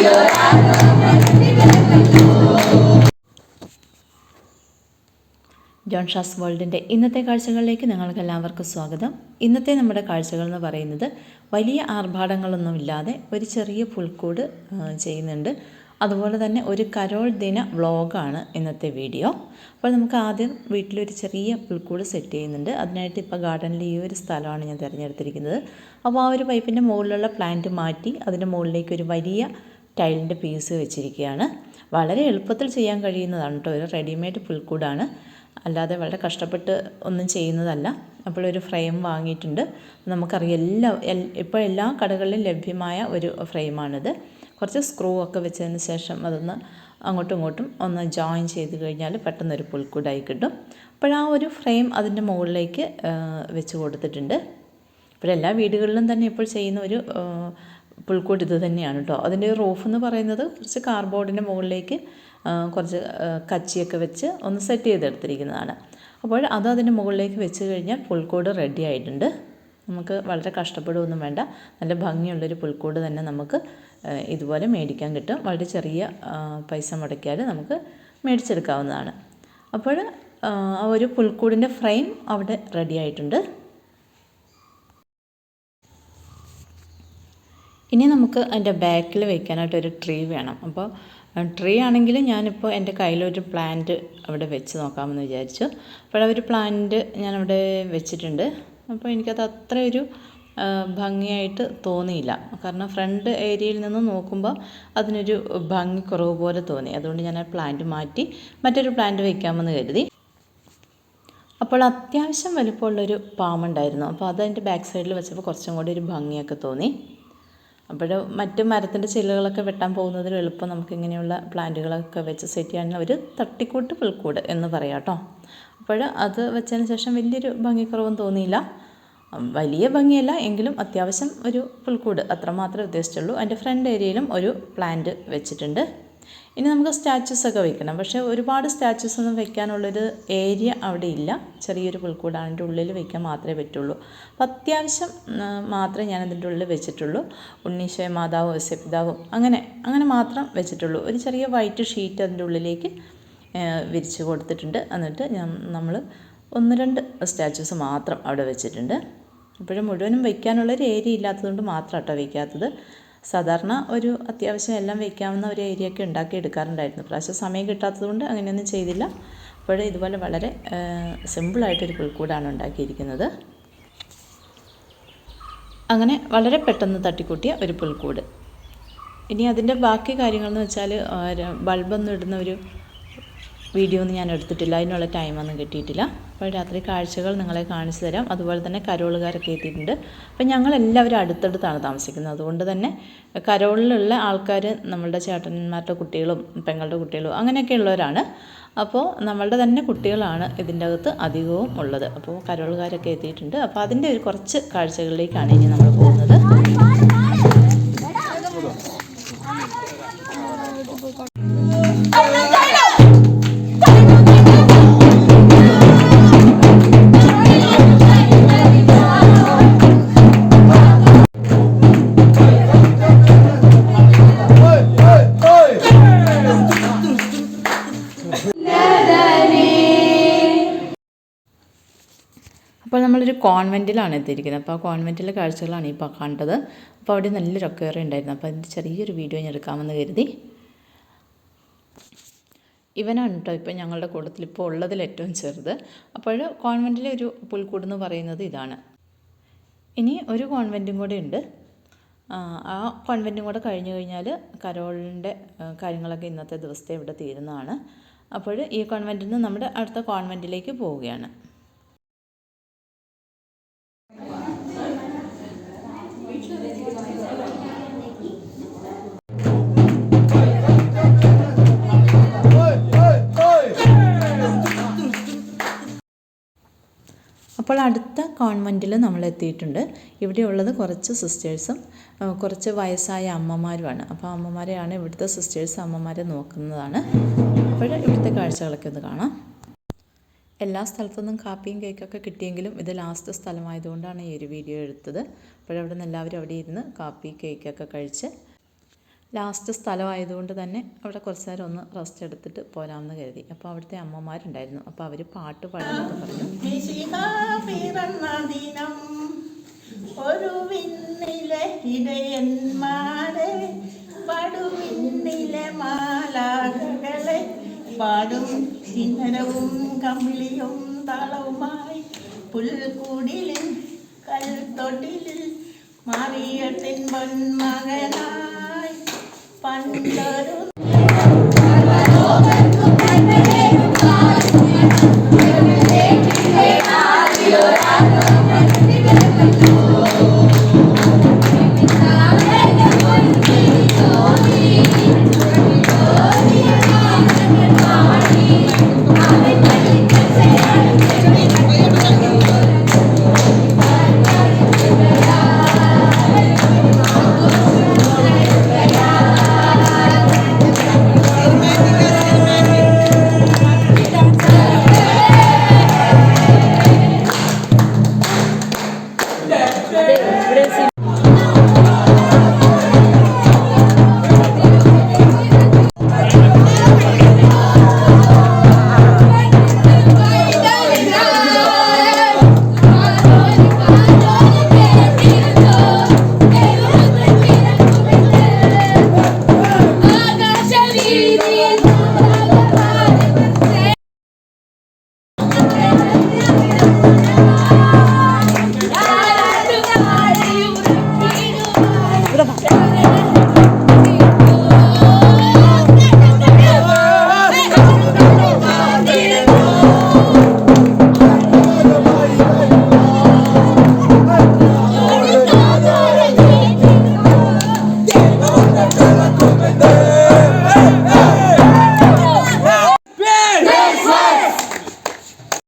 John Shaz വേൾഡിന്റെ ഇന്നത്തെ കാഴ്ചകളിലേക്ക് നിങ്ങൾക്ക് എല്ലാവർക്കും സ്വാഗതം. ഇന്നത്തെ നമ്മുടെ കാഴ്ചകൾ എന്ന് പറയുന്നത് വലിയ ആർഭാടങ്ങളൊന്നുമില്ലാതെ ഒരു ചെറിയ പുൽക്കൂട് ചെയ്യുന്നുണ്ട്. അതുപോലെ തന്നെ ഒരു കരോൾ ദിന വ്ളോഗാണ് ഇന്നത്തെ വീഡിയോ. അപ്പോൾ നമുക്ക് ആദ്യം വീട്ടിലൊരു ചെറിയ പുൽക്കൂട് സെറ്റ് ചെയ്യുന്നുണ്ട്. അതിനായിട്ട് ഇപ്പോൾ ഗാർഡനിൽ ഈ ഒരു സ്ഥലമാണ് ഞാൻ തിരഞ്ഞെടുത്തിരിക്കുന്നത്. അപ്പോൾ ആ ഒരു പൈപ്പിന്റെ മുകളിലുള്ള പ്ലാന്റ് മാറ്റി അതിന്റെ മുകളിലേക്ക് ഒരു വലിയ ടൈലിന്റെ പീസ് വെച്ചിരിക്കുകയാണ്. വളരെ എളുപ്പത്തിൽ ചെയ്യാൻ കഴിയുന്നതാണ് കേട്ടോ ഒരു റെഡിമെയ്ഡ് പുൽക്കൂടാണ്. അല്ലാതെ വളരെ കഷ്ടപ്പെട്ട് ഒന്നും ചെയ്യുന്നതല്ല. അപ്പോൾ ഒരു ഫ്രെയിം വാങ്ങിയിട്ടുണ്ട്. നമുക്കറിയാം എല്ലാ ഇപ്പോൾ എല്ലാ കടകളിലും ലഭ്യമായ ഒരു ഫ്രെയിമാണിത്. കുറച്ച് സ്ക്രൂ ഒക്കെ വെച്ചതിന് ശേഷം അതൊന്ന് അങ്ങോട്ടും ഇങ്ങോട്ടും ഒന്ന് ജോയിൻ ചെയ്ത് കഴിഞ്ഞാൽ പെട്ടെന്നൊരു പുൽക്കൂടായി കിട്ടും. അപ്പോൾ ആ ഒരു ഫ്രെയിം അതിന്റെ മുകളിലേക്ക് വെച്ച് കൊടുത്തിട്ടുണ്ട്. ഇപ്പോൾ എല്ലാ വീടുകളിലും തന്നെ ഇപ്പോൾ ചെയ്യുന്ന ഒരു പുൽക്കൂട് ഇത് തന്നെയാണ് കേട്ടോ. അതിന്റെ റൂഫ് എന്ന് പറയുന്നത് കുറച്ച് കാർബോർഡിന്റെ മുകളിലേക്ക് കുറച്ച് കച്ചിയൊക്കെ വെച്ച് ഒന്ന് സെറ്റ് ചെയ്തെടുത്തിരിക്കുന്നതാണ്. അപ്പോൾ അത് അതിന്റെ മുകളിലേക്ക് വെച്ച് കഴിഞ്ഞാൽ പുൽക്കൂട് റെഡി ആയിട്ടുണ്ട്. നമുക്ക് വളരെ കഷ്ടപ്പെടുകയൊന്നും വേണ്ട. നല്ല ഭംഗിയുള്ളൊരു പുൽക്കൂട് തന്നെ നമുക്ക് ഇതുപോലെ മേടിക്കാൻ കിട്ടും. വളരെ ചെറിയ പൈസ മുടക്കിയാൽ നമുക്ക് മേടിച്ചെടുക്കാവുന്നതാണ്. അപ്പോൾ ആ ഒരു പുൽക്കൂടിന്റെ ഫ്രെയിം അവിടെ റെഡി ആയിട്ടുണ്ട്. ഇനി നമുക്ക് അതിന്റെ ബാക്കിൽ വെക്കാനായിട്ട് ഒരു ട്രീ വേണം. അപ്പോൾ ട്രീ ആണെങ്കിൽ ഞാനിപ്പോൾ എന്റെ കയ്യിലൊരു പ്ലാന്റ് അവിടെ വെച്ച് നോക്കാമെന്ന് വിചാരിച്ചു. അപ്പോൾ ഒരു പ്ലാന്റ് ഞാനവിടെ വെച്ചിട്ടുണ്ട്. അപ്പോൾ എനിക്കത് അത്ര ഒരു ഭംഗിയായിട്ട് തോന്നിയില്ല. കാരണം ഫ്രണ്ട് ഏരിയയിൽ നിന്ന് നോക്കുമ്പോൾ അതിനൊരു ഭംഗി കുറവ് പോലെ തോന്നി. അതുകൊണ്ട് ഞാൻ ആ പ്ലാന്റ് മാറ്റി മറ്റൊരു പ്ലാന്റ് വെക്കാമെന്ന് കരുതി. അപ്പോൾ അത്യാവശ്യം വലിപ്പമുള്ളൊരു പാമ്പുണ്ടായിരുന്നു അപ്പോൾ അത് ബാക്ക് സൈഡിൽ വെച്ചപ്പോൾ കുറച്ചും കൂടി ഒരു ഭംഗിയൊക്കെ തോന്നി. അപ്പോൾ മറ്റു മരത്തിന്റെ ചില്ലകളൊക്കെ വെട്ടാൻ പോകുന്നതിൽ എളുപ്പം നമുക്ക് ഇങ്ങനെയുള്ള പ്ലാന്റുകളൊക്കെ വെച്ച് സെറ്റ് ചെയ്യാൻ ഒരു തട്ടിക്കൂട്ട് പുൽക്കൂട് എന്ന് പറയാം കേട്ടോ. അപ്പോൾ അത് വെച്ചതിന് ശേഷം വലിയൊരു ഭംഗിക്കുറവും തോന്നിയില്ല. വലിയ ഭംഗിയല്ല എങ്കിലും അത്യാവശ്യം ഒരു പുൽക്കൂട് അത്രമാത്രമേ ഉദ്ദേശിച്ചുള്ളൂ. അതിന്റെ ഫ്രണ്ട് ഏരിയയിലും ഒരു പ്ലാന്റ് വെച്ചിട്ടുണ്ട്. ഇനി നമുക്ക് സ്റ്റാച്യൂസ് ഒക്കെ വെക്കണം. പക്ഷേ ഒരുപാട് സ്റ്റാച്യൂസ് ഒന്നും വെക്കാനുള്ളൊരു ഏരിയ അവിടെ ഇല്ല. ചെറിയൊരു പുൽക്കൂടാണ് അതിന്റെ ഉള്ളിൽ വെക്കാൻ മാത്രമേ പറ്റുള്ളൂ. അപ്പം അത്യാവശ്യം മാത്രമേ ഞാൻ അതിന്റെ ഉള്ളിൽ വെച്ചിട്ടുള്ളൂ. ഉണ്ണീശോയ മാതാവും യശപിതാവും അങ്ങനെ അങ്ങനെ മാത്രം വെച്ചിട്ടുള്ളൂ. ഒരു ചെറിയ വൈറ്റ് ഷീറ്റ് അതിന്റെ ഉള്ളിലേക്ക് വിരിച്ച് കൊടുത്തിട്ടുണ്ട്. എന്നിട്ട് ഞാൻ നമ്മൾ ഒന്ന് രണ്ട് സ്റ്റാച്യൂസ് മാത്രം അവിടെ വെച്ചിട്ടുണ്ട്. ഇപ്പോഴും മുഴുവനും വയ്ക്കാനുള്ളൊരു ഏരിയ ഇല്ലാത്തതുകൊണ്ട് മാത്രം കേട്ടോ വയ്ക്കാത്തത് സാധാരണ ഒരു അത്യാവശ്യം എല്ലാം വയ്ക്കാവുന്ന ഒരു ഏരിയ ഒക്കെ ഉണ്ടാക്കി എടുക്കാറുണ്ടായിരുന്നു പ്രാവശ്യം സമയം കിട്ടാത്തതുകൊണ്ട് അങ്ങനെയൊന്നും ചെയ്തില്ല. അപ്പോൾ ഇതുപോലെ വളരെ സിമ്പിളായിട്ടൊരു പുൽക്കൂടാണ് ഉണ്ടാക്കിയിരിക്കുന്നത്. അങ്ങനെ വളരെ പെട്ടെന്ന് തട്ടിക്കൂട്ടിയ ഒരു പുൽക്കൂട്. ഇനി അതിന്റെ ബാക്കി കാര്യങ്ങളെന്ന് വെച്ചാൽ ബൾബൊന്നും ഇടുന്ന ഒരു വീഡിയോ ഒന്നും ഞാൻ എടുത്തിട്ടില്ല. അതിനുള്ള ടൈമൊന്നും കിട്ടിയിട്ടില്ല. അപ്പോൾ രാത്രി കാഴ്ചകൾ നിങ്ങളെ കാണിച്ചു തരാം. അതുപോലെ തന്നെ കരോളുകാരൊക്കെ എത്തിയിട്ടുണ്ട്. അപ്പോൾ ഞങ്ങൾ എല്ലാവരും അടുത്തടുത്താണ് താമസിക്കുന്നത്. അതുകൊണ്ട് തന്നെ കരോളിലുള്ള ആൾക്കാർ നമ്മളുടെ ചേട്ടന്മാരുടെ കുട്ടികളും പെങ്ങളുടെ കുട്ടികളും അങ്ങനെയൊക്കെ ഉള്ളവരാണ്. അപ്പോൾ നമ്മളുടെ തന്നെ കുട്ടികളാണ് ഇതിന്റെ അകത്ത് അധികവും ഉള്ളത്. അപ്പോൾ കരോളുകാരൊക്കെ എത്തിയിട്ടുണ്ട്. അപ്പോൾ അതിന്റെ ഒരു കുറച്ച് കാഴ്ചകളിലേക്കാണ് ഇനി നമ്മൾ പോകുന്നത്. അപ്പോൾ നമ്മളൊരു കോൺവെന്റിലാണ് എത്തിയിരിക്കുന്നത്. അപ്പോൾ ആ കോൺവെന്റിലെ കാഴ്ചകളാണ് ഇപ്പോൾ കണ്ടത്. അപ്പോൾ അവിടെ നല്ലൊരു ഒക്കേറെ ഉണ്ടായിരുന്നു. അപ്പോൾ അതിന്റെ ചെറിയൊരു വീഡിയോ ഞാൻ എടുക്കാമെന്ന് കരുതി. ഇവനാണ് കേട്ടോ ഇപ്പോൾ ഞങ്ങളുടെ കൂട്ടത്തിൽ ഇപ്പോൾ ഉള്ളതിൽ ഏറ്റവും ചെറുത്. അപ്പോൾ കോൺവെന്റിലെ ഒരു പുൽക്കൂട് എന്ന് പറയുന്നത് ഇതാണ്. ഇനി ഒരു കോൺവെന്റും കൂടെ ഉണ്ട്. ആ കോൺവെന്റും കൂടെ കഴിഞ്ഞു കഴിഞ്ഞാൽ കരോളിന്റെ കാര്യങ്ങളൊക്കെ ഇന്നത്തെ ദിവസത്തെ ഇവിടെ തീരുന്നതാണ്. അപ്പോൾ ഈ കോൺവെന്റിൽ നിന്ന് നമ്മുടെ അടുത്ത കോൺവെന്റിലേക്ക് പോവുകയാണ്. കോൺവെന്റിൽ നമ്മൾ എത്തിയിട്ടുണ്ട് ഇവിടെയുള്ളത് കുറച്ച് സിസ്റ്റേഴ്സും കുറച്ച് വയസ്സായ അമ്മമാരുമാണ്. അപ്പോൾ അമ്മമാരെയാണ് ഇവിടുത്തെ സിസ്റ്റേഴ്സ് അമ്മമാരെ നോക്കുന്നതാണ്. അപ്പോൾ ഇവിടുത്തെ കാഴ്ചകളൊക്കെ ഒന്ന് കാണാം. എല്ലാ സ്ഥലത്തുനിന്നും കാപ്പിയും കേക്കൊക്കെ കിട്ടിയെങ്കിലും ഇത് ലാസ്റ്റ് സ്ഥലമായതുകൊണ്ടാണ് ഈ ഒരു വീഡിയോ എടുത്തത്. അപ്പോഴവിടെ നിന്ന് എല്ലാവരും അവിടെ ഇരുന്ന് കാപ്പി കേക്കൊക്കെ കഴിച്ച് ലാസ്റ്റ് സ്ഥലമായതുകൊണ്ട് തന്നെ അവിടെ കുറച്ച് നേരം ഒന്ന് റെസ്റ്റ് എടുത്തിട്ട് പോരാമെന്ന് കരുതി. അപ്പോൾ അവിടുത്തെ അമ്മമാരുണ്ടായിരുന്നു. അപ്പോൾ അവർ പാട്ട് പാടാനൊക്കെ പറഞ്ഞു. ഒരു കമ്പിളിയും താളവുമായി പുൽക്കൂടിലിൽ കൽത്തൊട്ടിലിൽ മാറിയത്തിൻ പൊന്മകനായി പണ്ടൊരു